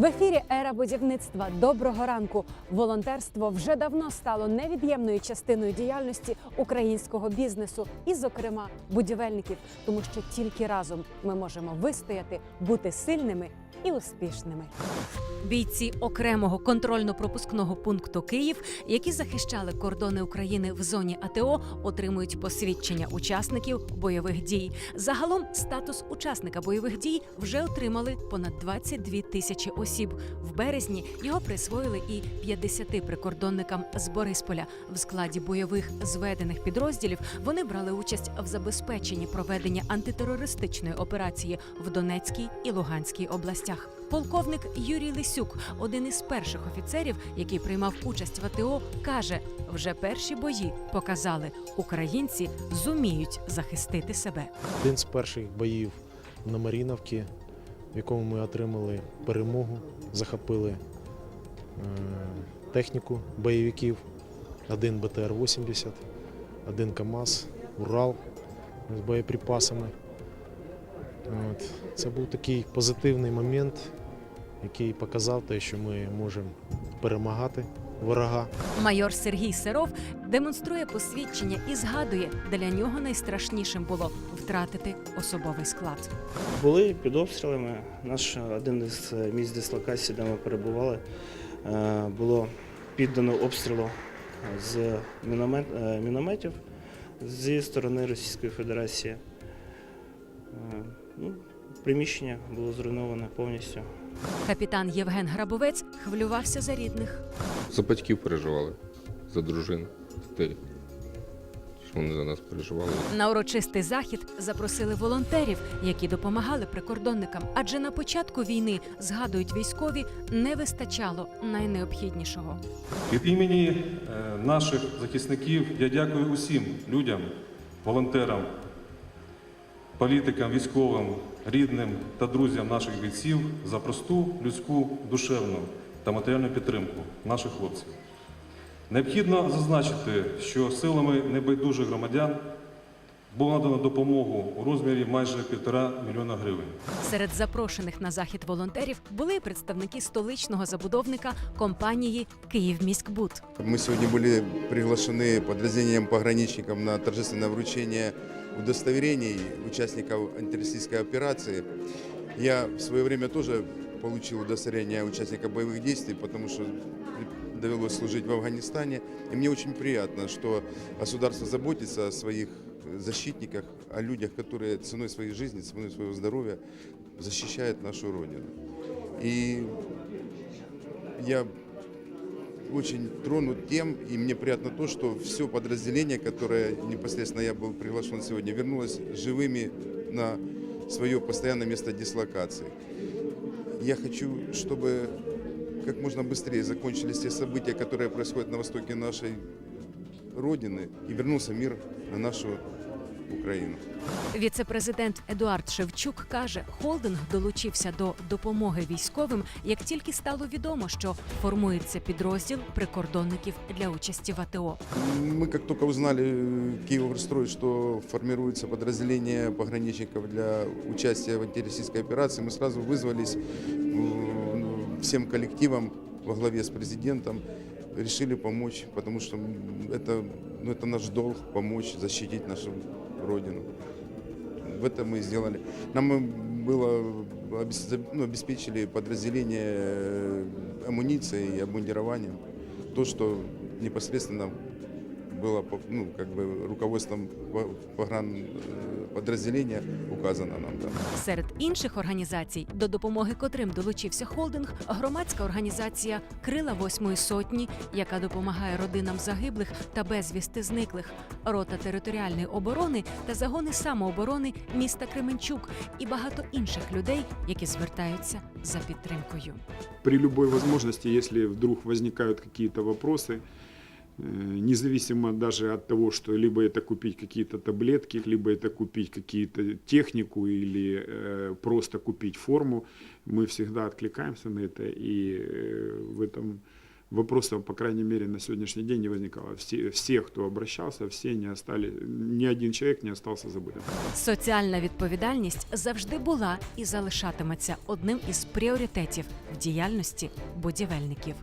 В ефірі ера будівництва. Доброго ранку. Волонтерство вже давно стало невід'ємною частиною діяльності українського бізнесу, і, зокрема, будівельників, тому що тільки разом ми можемо вистояти, бути сильними і успішними. Бійці окремого контрольно-пропускного пункту Київ, які захищали кордони України в зоні АТО, отримують посвідчення учасників бойових дій. Загалом статус учасника бойових дій вже отримали понад 22 тисячі осіб. В березні його присвоїли і 50 прикордонникам з Борисполя. В складі бойових зведених підрозділів вони брали участь в забезпеченні проведення антитерористичної операції в Донецькій і Луганській областях. Полковник Юрій Лисюк, один із перших офіцерів, який приймав участь в АТО, каже: вже перші бої показали, українці зуміють захистити себе. Один з перших боїв на Маріновці, в якому ми отримали перемогу, захопили е, техніку бойовиків, один БТР-80, один КАМАЗ, Урал з боєприпасами. От. Це був такий позитивний момент, який показав те, що ми можемо перемагати ворога. Майор Сергій Серов демонструє посвідчення і згадує, для нього найстрашнішим було втратити особовий склад. Були під обстрілами. Наш один із місць дислокації, де ми перебували, е, було піддано обстрілу з міномет, е, мінометів зі сторони Російської Федерації. Е, Ну, приміщення було зруйноване повністю. Капітан Євген Грабовець хвилювався за рідних. За батьків переживали, за дружин, дітей. Що вони за нас переживали. На урочистий захід запросили волонтерів, які допомагали прикордонникам. Адже на початку війни згадують військові, не вистачало найнеобхіднішого. Від імені е, наших захисників я дякую усім людям, волонтерам, політикам, військовим, рідним та друзям наших бійців за просту людську, душевну та матеріальну підтримку наших хлопців. Необхідно зазначити, що силами небайдужих громадян було надано допомогу у розмірі майже півтора мільйона гривень. Серед запрошених на захід волонтерів були і представники столичного забудовника компанії Київміськбуд. Мы сегодня были приглашены подразделением пограничников на торжественное вручение удостоверений участников антироссийской операции. Я в свое время тоже получил удостоверение участника боевых действий, потому что довелось служить в Афганистане. И мне очень приятно, что государство заботится о своих защитниках, о людях, которые ценой своей жизни, ценой своего здоровья защищают нашу Родину. И я очень тронут тем, и мне приятно то, что все подразделение, которое непосредственно я был приглашен сегодня, вернулось живыми на свое постоянное место дислокации. Я хочу, чтобы как можно быстрее закончились те события, которые происходят на востоке нашей Родины, и вернулся мир на нашу Украину. Віце-президент Едуард Шевчук каже, холдинг долучився до допомоги військовим, як тільки стало відомо, що формується підрозділ прикордонників для участі в АТО. Мы как только узнали э, Киевстрой, что формируется подразделение пограничников для участия в антироссийской операции, мы сразу вызвались э, всем коллективом во главе с президентом, решили помочь, потому что м, это, ну, это наш долг помочь защитить нашу Родину. В этом мы сделали. Нам э, было ну, обеспечили подразделение э, амуницией и обмундированием. То, что непосредственно было ну, как бы руководством по- погран подразделения указано нам там. Серед інших організацій, до допомоги котрим долучився холдинг, громадська організація Крила восьмої сотні, яка допомагає родинам загиблих та безвісти зниклих, рота територіальної оборони та загони самооборони міста Кременчук і багато інших людей, які звертаються за підтримкою. при любой возможности, если вдруг возникают какие-то вопросы, независимо даже от того, что либо это купить какие-то таблетки, либо это купить какие-то технику или э, просто купить форму, мы всегда откликаемся на это и э, в этом вопросов, по крайней мере, на сегодняшний день не возникало. Все, все кто обращался, все не остались, ни один человек не остался забытым. Соціальна відповідальність завжди була і залишатиметься одним із пріоритетів в діяльності будівельників.